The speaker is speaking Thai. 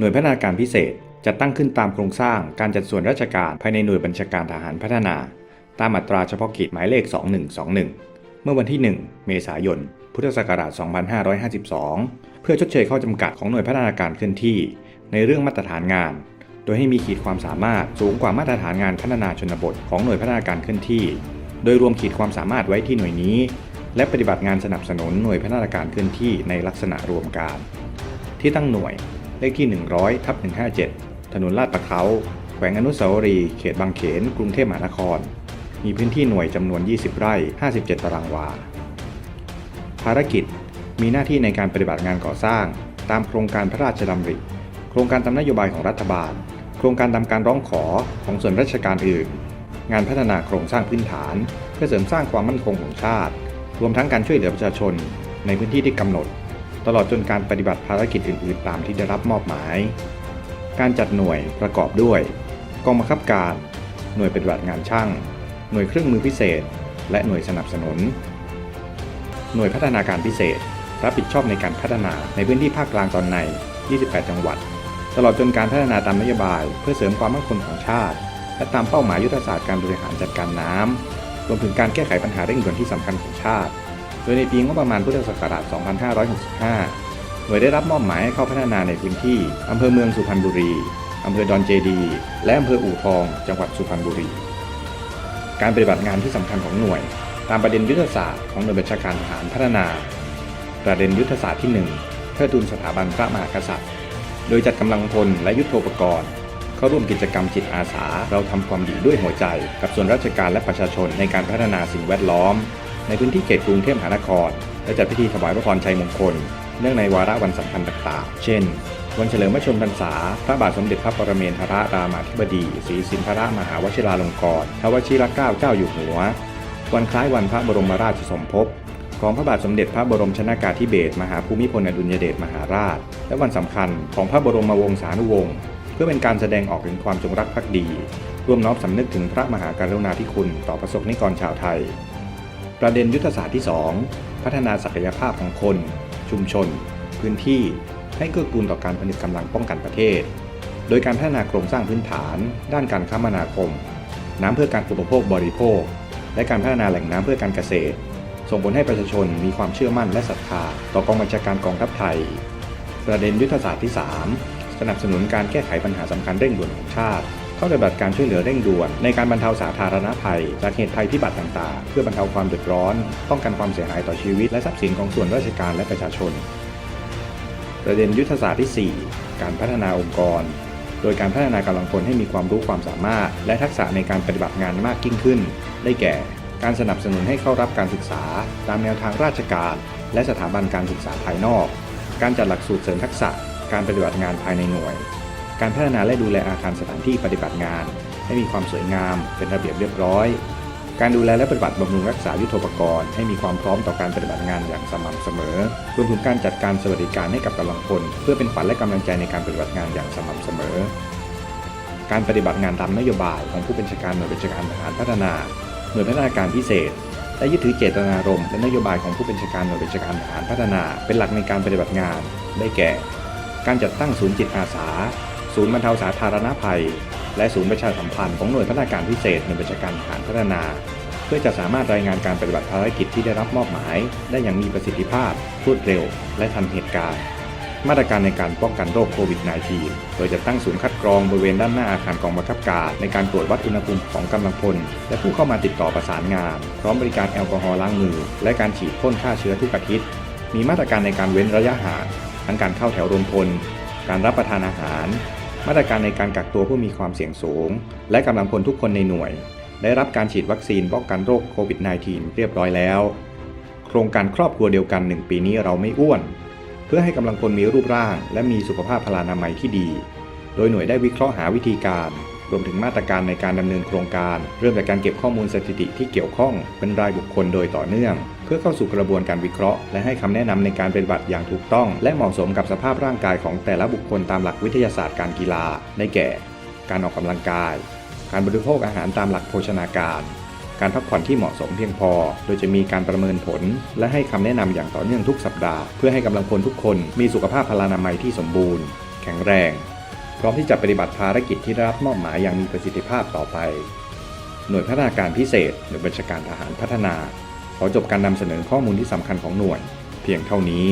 หน่วยพัฒนาการพิเศษจะตั้งขึ้นตามโครงสร้างการจัดส่วนราชการภายในหน่วยบัญชาการทหารพัฒนา ตามอัตราเฉพาะกิจหมายเลข 2121 เมื่อวันที่ 1 เมษายน พุทธศักราช 2552 เพื่อชดเชยข้อจำกัดของหน่วยพัฒนาการเคลื่อนที่ ในเรื่องมาตรฐานงาน โดยให้มีขีดความสามารถสูงกว่ามาตรฐานงานพัฒนาชนบทของหน่วยพัฒนาการเคลื่อนที่ โดยรวมขีดความสามารถไว้ที่หน่วยนี้ และปฏิบัติงานสนับสนุนหน่วยพัฒนาการเคลื่อนที่ในลักษณะรวมการ ที่ตั้งหน่วย เลขที่ 100ทับ157 ถนนลาดประเขาแขวงอนุสาวรีย์เขตบางเขน กรุงเทพมหานคร มีพื้นที่หน่วยจำนวน 20 ไร่ 57 ตารางวา ภารกิจ มีหน้าที่ในการปฏิบัติงานก่อสร้าง ตามโครงการพระราชดำริ โครงการตามนโยบายของรัฐบาล โครงการตามการร้องขอของส่วนราชการอื่น งานพัฒนาโครงสร้างพื้นฐาน เพื่อเสริมสร้างความมั่นคงของชาติ รวมทั้งการช่วยเหลือประชาชนในพื้นที่ที่กำหนด ตลอดจนการปฏิบัติภารกิจอื่น ๆ ตามที่ได้รับมอบหมาย การจัดหน่วยประกอบด้วย กองบังคับการ หน่วยปฏิบัติงานช่าง หน่วยเครื่องมือพิเศษ และหน่วยสนับสนุน หน่วยพัฒนาการพิเศษ รับผิดชอบในการพัฒนาในพื้นที่ภาคกลางตอนใน 28 จังหวัด ตลอดจนการพัฒนาตามนโยบาย เพื่อเสริมความมั่นคงของชาติ และตามเป้าหมายยุทธศาสตร์การบริหารจัดการน้ำรวมถึงการแก้ไขปัญหาเร่งด่วนที่สำคัญของชาติ ดยในปีงบประมาณพุทธศักราช 2565 หน่วยได้รับมอบหมายให้เข้าพัฒนาในพื้นที่อำเภอเมืองสุพรรณบุรีอำเภอดอนเจดี และอำเภออู่ทอง จังหวัดสุพรรณบุรี การปฏิบัติงานที่สำคัญของหน่วย ตามประเด็นยุทธศาสตร์ของหน่วยบัญชาการทหารพัฒนา ประเด็นยุทธศาสตร์ที่1เพื่อทูนสถาบันพระมหากษัตริย์ โดยจัดกำลังพลและยุทโธปกรณ์เข้าร่วมกิจกรรมจิตอาสา เราทำความดีด้วยหัวใจ กับส่วนราชการและประชาชนในการพัฒนาสิ่งแวดล้อม ในพื้นที่เขตกรุงเทพมหานคร และจัดพิธีถวายพระพรชัยมงคล เนื่องในวาระวันสำคัญต่างๆ เช่น วันเฉลิมพระชนมพรรษา พระบาทสมเด็จพระปรเมนทรรามาธิบดีศรีสินธรมหาวชิราลงกรณ์ทวชิรเกล้าเจ้าอยู่หัว วันคล้ายวันพระบรมราชสมภพของพระบาทสมเด็จพระบรมชนากาธิเบศรมหาภูมิพลอดุลยเดชมหาราช และวันสำคัญของพระบรมวงศานุวงศ์เพื่อเป็นการแสดงออกถึงความจงรักภักดี ร่วมน้อมสำนึกถึงพระมหากรุณาธิคุณต่อประสบนิกรชาวไทย ประเด็นยุทธศาสตร์ที่ 2 พัฒนาศักยภาพของคน ชุมชน พื้นที่ ให้เกื้อกูลต่อการผลิตกำลังป้องกันประเทศ โดยการพัฒนาโครงสร้างพื้นฐาน ด้านการคมนาคม น้ำเพื่อการอุปโภคบริโภค และการพัฒนาแหล่งน้ำเพื่อการเกษตร ส่งผลให้ประชาชนมีความเชื่อมั่นและศรัทธาต่อกองบัญชาการกองทัพไทย ประเด็นยุทธศาสตร์ที่ 3 สนับสนุนการแก้ไขปัญหาสำคัญเร่งด่วนของชาติ เข้าปฏิบัติการช่วยเหลือเร่งด่วน ในการบรรเทาสาธารณภัย จากเหตุภัยพิบัติต่างๆ เพื่อบรรเทาความเดือดร้อน ป้องกันความเสียหายต่อชีวิต และทรัพย์สินของส่วนราชการและประชาชน ประเด็นยุทธศาสตร์ที่ 4 การพัฒนาองค์กร โดยการพัฒนากำลังพลให้มีความรู้ความสามารถ และทักษะในการปฏิบัติงานมากยิ่งขึ้น ได้แก่ การสนับสนุนให้เข้ารับการศึกษา ตามแนวทางราชการ และสถาบันการศึกษาภายนอก การจัดหลักสูตรเสริมทักษะ การปฏิบัติงานภายในหน่วย การพัฒนาและดูแลอาคารสถานที่ปฏิบัติงาน ให้มีความสวยงาม เป็นระเบียบเรียบร้อย การดูแลและปฏิบัติบำรุงรักษายุทโธปกรณ์ให้มีความพร้อมต่อการปฏิบัติงานอย่างสม่ำเสมอรวมถึงการจัดการสวัสดิการให้กับกำลังพลเพื่อเป็นขวัญและกำลังใจในการปฏิบัติงานอย่างสม่ำเสมอ การปฏิบัติงานตามนโยบายของผู้บัญชาการหน่วยบัญชาการทหารพัฒนาหน่วยพัฒนาการพิเศษและยึดถือเจตนารมณ์และนโยบายของผู้บัญชาการหน่วยบัญชาการทหารพัฒนา เป็นหลักในการปฏิบัติงาน ได้แก่ การจัดตั้งศูนย์จิตอาสา ศูนย์บรรเทาสาธารณภัย และศูนย์ประชาสัมพันธ์ของหน่วยพัฒนาการพิเศษหน่วยบัญชาการทหารพัฒนา เพื่อจะสามารถรายงานการปฏิบัติภารกิจที่ได้รับมอบหมาย ได้อย่างมีประสิทธิภาพ รวดเร็ว และทันเหตุการณ์ มาตรการในการป้องกันโรคโควิด -19 โดยจะตั้งศูนย์คัดกรองบริเวณด้านหน้าอาคารกองบังคับการ ในการตรวจวัดอุณหภูมิของกำลังพล และผู้เข้ามาติดต่อประสานงาน พร้อมบริการแอลกอฮอล์ล้างมือ และการฉีดพ่นฆ่าเชื้อทุกอาทิตย์ มีมาตรการในการเว้นระยะห่างทั้งการเข้าแถวรวมพล การรับประทานอาหาร มาตรการในการกักตัวผู้มีความเสี่ยงสูง และกำลังพลทุกคนในหน่วย ได้รับการฉีดวัคซีนป้องกันโรคโควิด -19 เรียบร้อยแล้ว โครงการครอบครัวเดียวกัน 1 ปีนี้เราไม่อ้วน เพื่อให้กำลังพลมีรูปร่าง และมีสุขภาพพลานามัยที่ดี โดยหน่วยได้วิเคราะห์หาวิธีการ รวมถึงมาตรการในการดำเนินโครงการ เริ่มจากการเก็บข้อมูลสถิติที่เกี่ยวข้องเป็นรายบุคคลโดยต่อเนื่อง พื่อเข้าสู่กระบวนการวิเคราะห์ และให้คำแนะนำในการปฏิบัติอย่างถูกต้อง และเหมาะสมกับสภาพร่างกายของแต่ละบุคคลตามหลักวิทยาศาสตร์การกีฬา ได้แก่ การออกกำลังกาย การบริโภคอาหารตามหลักโภชนาการ การพักผ่อนที่เหมาะสมเพียงพอ โดยจะมีการประเมินผล และให้คำแนะนำอย่างต่อเนื่องทุกสัปดาห์ เพื่อให้กำลังพลทุกคนมีสุขภาพพลานามัยที่สมบูรณ์ แข็งแรง พร้อมที่จะปฏิบัติภารกิจที่ได้รับมอบหมายอย่างมีประสิทธิภาพต่อไป หน่วยพัฒนาการพิเศษหน่วยบัญชาการทหารพัฒนา ขอจบการนำเสนอข้อมูลที่สำคัญของหน่วย เพียงเท่านี้